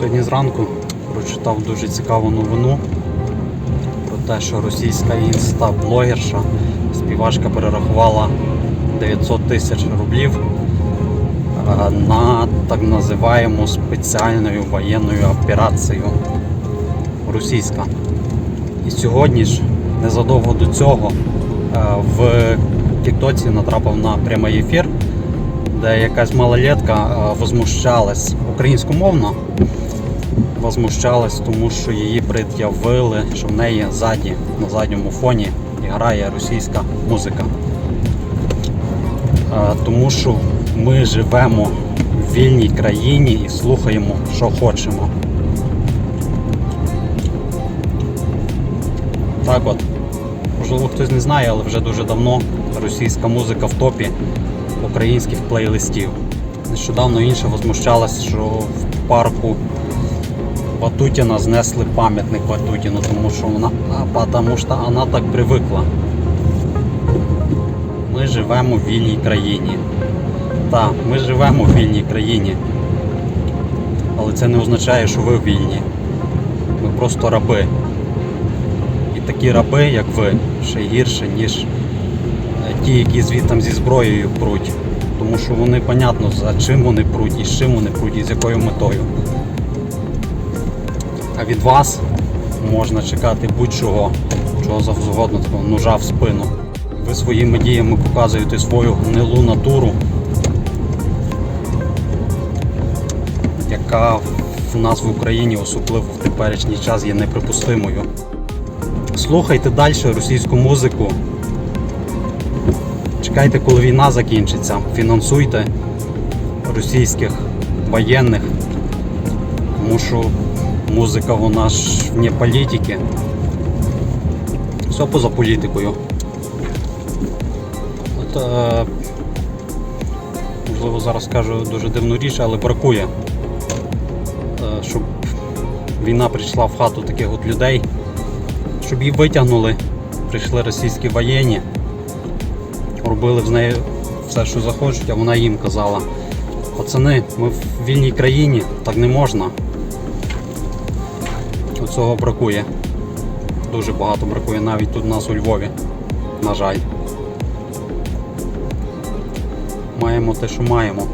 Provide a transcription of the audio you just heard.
Сьогодні зранку прочитав дуже цікаву новину про те, що російська інста-блогерша, співачка перерахувала 900 тисяч рублів е, на так називаємо спеціальною воєнною операцію російська. І сьогодні ж, незадовго до цього, е, в Тіктоці натрапив на прямий ефір, де якась малолетка е, возмущалась українськомовно, возмущалась, тому що її пред'явили, що в неї ззаді, на задньому фоні грає російська музика. Е, Тому що ми живемо в вільній країні і слухаємо, що хочемо. Так от, можливо, хтось не знає, але вже дуже давно російська музика в топі українських плейлистів. Нещодавно інша возмущалась, що в парку Ватутіна знесли пам'ятник Ватутіну, тому що вона, тому що вона так привикла. Ми живемо в вільній країні. Так, ми живемо в вільній країні. Але це не означає, що ви вільні. Ми просто раби. Такі раби, як ви, ще гірше, ніж е, ті, які звідтам зі зброєю пруть. Тому що вони, понятно, за чим вони пруть, і з чим вони пруть, і з якою метою. А від вас можна чекати будь-чого, чого завгодно, такого ножа в спину. Ви своїми діями показуєте свою гнилу натуру, яка в нас в Україні, особливо в теперішній час, є неприпустимою. Слухайте далі російську музику. Чекайте, коли війна закінчиться. Фінансуйте російських воєнних, тому що музика вона ж вне політики. Все поза політикою. От, е, можливо, зараз скажу дуже дивну річ, але бракує, е, щоб війна прийшла в хату таких от людей, щоб її витягнули, прийшли російські воєнні, робили з нею все, що захочуть, а вона їм казала. Пацани, ми в вільній країні, так не можна. Цього бракує. Дуже багато бракує навіть тут у нас у Львові. На жаль. Маємо те, що маємо.